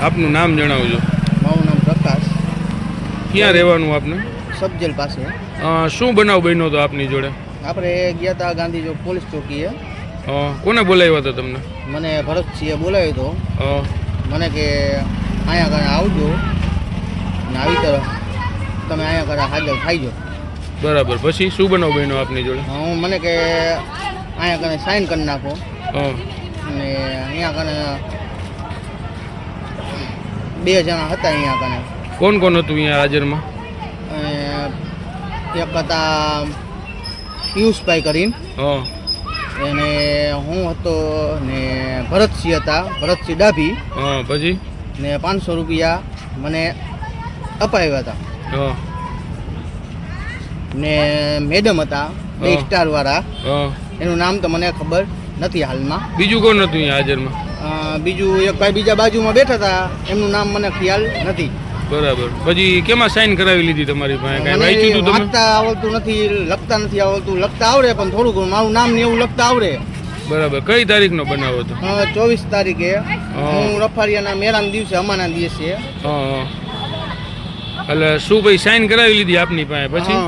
આપનું નામ જણાવજો. મારું નામ પ્રકાશ. ક્યાં રહેવાનું આપને? સબજેલ પાસે. શું બનાવ બન્યો હતો આપની જોડે? આપણે ગયા હતા ગાંધી ચોક પોલીસ ચોકીએ. કોને બોલાવ્યો હતો તમને? મને ભરતસિંહે બોલાવ્યો હતો. મને કે અહીંયા કણે આવજો ને આવી તરફ તમે અહીંયા કણે હાજર થાઈજો બરાબર. પછી શું બનાવ બન્યો આપની જોડે? હું મને કે અહીંયા કને સાઈન કરી નાખો અ, ને અહીંયા કણે બે જણા હતા અહીંયા કને. કોણ કોણ હતું અહીંયા હાજરમાં? એક હતા પિયુષભાઈ કરીને. હા. અને હું હતો ને ભરતસિંહ હતા ભરતસિંહ ડાભી. હા પછી? ને પાંચસો રૂપિયા મને અપાવ્યા હતા. હા. ને મેડમ હતા બે. સ્ટાર વાળા એનું નામ તો મને ખબર નથી હાલમાં. બીજું કોણ હતું અહીંયા હાજરમાં? બીજું એક ભાઈ બીજા બાજુમાં બેઠા હતા એમનું નામ મને ખ્યાલ નથી. બરાબર. પછી કેમાં સાઈન કરાવી લીધી તમારી પાસે? કાંઈ વાંચ્યું હતું તમે? વાંચતા આવડતું નથી લખતા નથી આવડતું. લખતા આવડે પણ થોડું ઘણું. મારું નામ ને એવું લખતા આવડે. બરાબર. કઈ તારીખનો બનાવ હતો? ચોવીસ તારીખે. હું. રફારિયાના મેળાના દિવસે અમાના દિવસે. એટલે શું ભાઈ સાઈન કરાવી લીધી આપની પાસે પછી.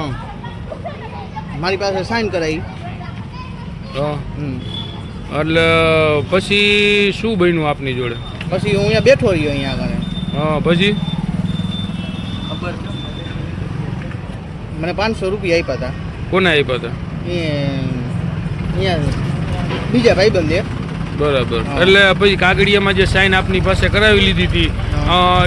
મારી પાસે સાઈન કરાવી. એટલે પછી શું બન્યું આપની જોડે? પછી હું અહીંયા બેઠો રહ્યો અહીંયા આગળ હા પછી? મને પાંચસો રૂપિયા આપ્યા હતા કોને આપ્યા હતા અહીંયા બીજા ભાઈબંધે. બરાબર. એટલે પછી કાગડિયામાં જે સાઈન આપની પાસે કરાવી લીધી હતી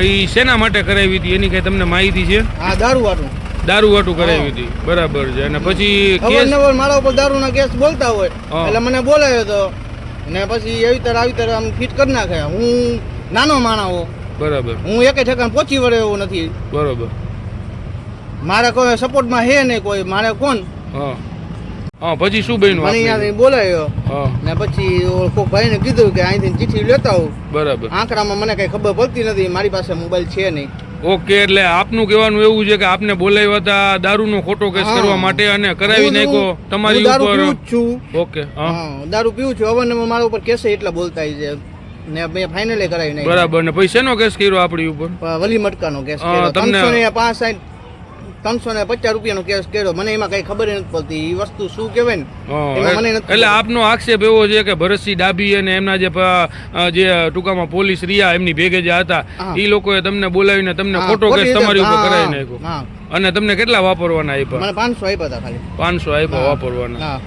એ શેના માટે કરાવી હતી? એની કઈ તમને માહિતી છે? આ દારૂ વાળું દારૂ વાટું કરાવી હતી. બરાબર છે. અને પછી કેસ અવારનવાર મારા ઉપર દારૂના કેસ બોલતા હોય. એટલે મને બોલાયો હતો ને પછી એવી તરહ આવી તરહ આમ ફિટ કરી નાખે. હું નાનો માણાવો બરાબર. હું એકે ઠેકાણ પહોંચી વળે એવો નથી. બરાબર. મારા કોઈ સપોર્ટમાં હે નહીં કોઈ. મારે કોણ? હા. હા પછી શું બન્યું મને આપને? બોલાયો. ને પછી કોક ભાઈને કીધું કે અહીંથી ચિઠ્ઠી લેતા આવું. બરાબર. આંકડામાં મને કઈ ખબર પડતી નથી. મારી પાસે મોબાઈલ છે નહીં. ઓકે એટલે આપનું કહેવાનું એવું છે કે આપને બોલાવ્યા હતા દારૂનો ખોટો કેસ કરવા માટે અને કરાવી નાખ્યો તમારી દારૂ ઉપર. પીવું છું. ઓકે હા. દારૂ પીવું છું. અવારનવાર મારા ઉપર કેસે એટલા બોલતા છે. ને મેં ફાઇનલે કરાવી નાખી બરાબર ને પૈસાનો કેસ કર્યો આપણી ઉપર? વલી મટકાનો કેસ કર્યો. તમને- ત્રણસો ને પાંચ સાઠ ત્રણસો ને પચાસ રૂપિયાનો કેસ કર્યો. મને એમાં કઈ ખબર નથી પડતી. એ વસ્તુ શું કહેવાય ને? મને એટલે આપનો આક્ષેપ એવો છે કે ભરતસિંહ ડાભી અને એમના જે જે ટૂંકામાં પોલીસ રહ્યા એમની ભેગે જે હતા. એ લોકોએ તમને બોલાવીને તમને ખોટો કેસ તમારી ઉપર કરાવી નાખ્યો. અને તમને કેટલા વાપરવાના આપ્યા મને પાંચસો આપ્યા હતા ખાલી. પાંચસો આપ્યા વાપરવાના.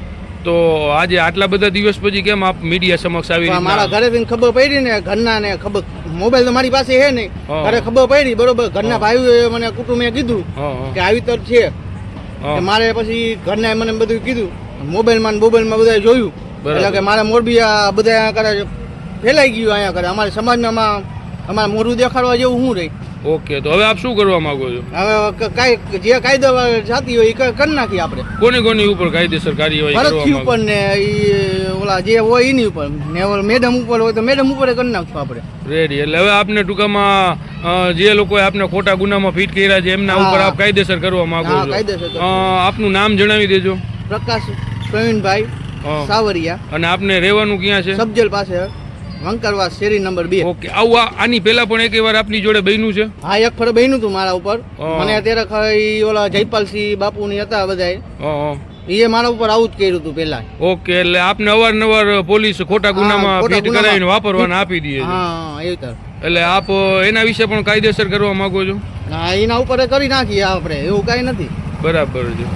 તો આજે આટલા બધા દિવસ પછી કેમ આપ મીડિયા સમક્ષ આવી મારા ઘરે થી ખબર પડી ને ઘરના ને ખબર મોબાઈલ તો મારી પાસે હે નહીં ઘરે ખબર પડી બરોબર ઘરના હા. ભાઈઓએ મને કુટુંબે કીધું કે આવી તર છે. મારે પછી ઘરના મને બધું કીધું મોબાઈલમાં મોબાઈલમાં બધા જોયું. એટલે કે મારા મોરબી આ બધા કરે ફેલાઈ ગયું અહીંયા કરે અમારા સમાજમાં અમારે મોરું દેખાડવા જેવું શું રહી. ઓકે તો હવે આપ શું કરવા માંગો છો? હવે ક- જે કાયદો જાતી હોય એ કરી નાખીએ આપણે. કોની કોની ઉપર કાયદેસર કાર્યવાહી માંગો ઉપર ને ઓલા જે હોય એની ઉપર. ને મેડમ ઉપર હોય તો મેડમ ઉપર કરી નાખશું આપણે. રેડી એટલે હવે આપને ટૂંકામાં જે લોકોએ આપને ખોટા ગુનામાં ફિટ કર્યા છે એમના ઉપર આપ કાયદેસર કરવા માંગો છો? કાયદેસર આપનું નામ જણાવી દેજો. પ્રકાશ પ્રવીણભાઈ. સાવરિયા. અને આપને રહેવાનું ક્યાં છે? સબજેલ પાસે. વંકરવાસ શેરી નંબર બે. ઓકે આવું આની પહેલા પણ એક વાર આપની જોડે બન્યું છે? હા એક ફળ બન્યું હતું મારા ઉપર. મને અત્યારે ખ- ઓલા જયપાલસિંહ બાપુની હતા બધા. એ મારા ઉપર આવું જ કર્યું હતું પેલા ઓકે એટલે આપને અવારનવાર પોલીસ ખોટા ગુનામાં ફિટ કરાવીને વાપરવાના આપી દે હા તર. એટલે આપ એના વિશે પણ કાયદેસર કરવા માંગો છો? ના એના ઉપર કરી નાખીએ આપણે એવું કાંઈ નથી. બરાબર છે.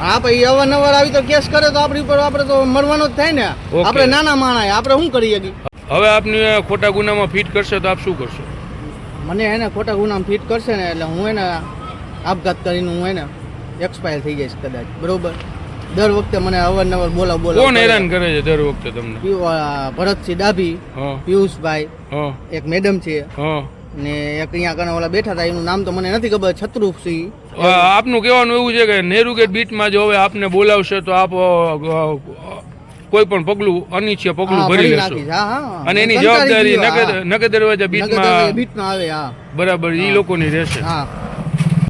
હા પછી અવારનવાર આવી તો કેસ કરે તો આપણી ઉપર આપણે તો મરવાનો જ થાય ને. આપણે નાના માણા આપણે શું કરીએ કે? હવે આપને ખોટા ગુનામાં ફિટ કરશે તો આપ શું કરશો? મને એને ખોટા ગુનામાં ફિટ કરશે ને એટલે હું એને આપઘાત કરીને હું એને એક્સપાયર થઈ જઈશ કદાચ. બરોબર? દર વખતે મને અવારનવાર બોલા બોલાવ કોણ હેરાન કરે છે દર વખતે તમને? ભરતસિંહ ડાભી પિયુષભાઈ એક મેડમ છે. ને એક અહીંયા કણે ઓલા બેઠા હતા એનું નામ તો મને નથી ખબર છત્રુસિંહ. આપનું કહેવાનું એવું છે કે નેહરુ ગેટ બીટમાં જો હવે આપને બોલાવશે તો આપ કોઈ પણ પગલું અનિચ્છ્ય પગલું ભરી લેશો. અને એની જવાબદારી નગર દરવાજા બીટમાં બીટમાં આવે હા. બરાબર એ લોકોની રહેશે. હા.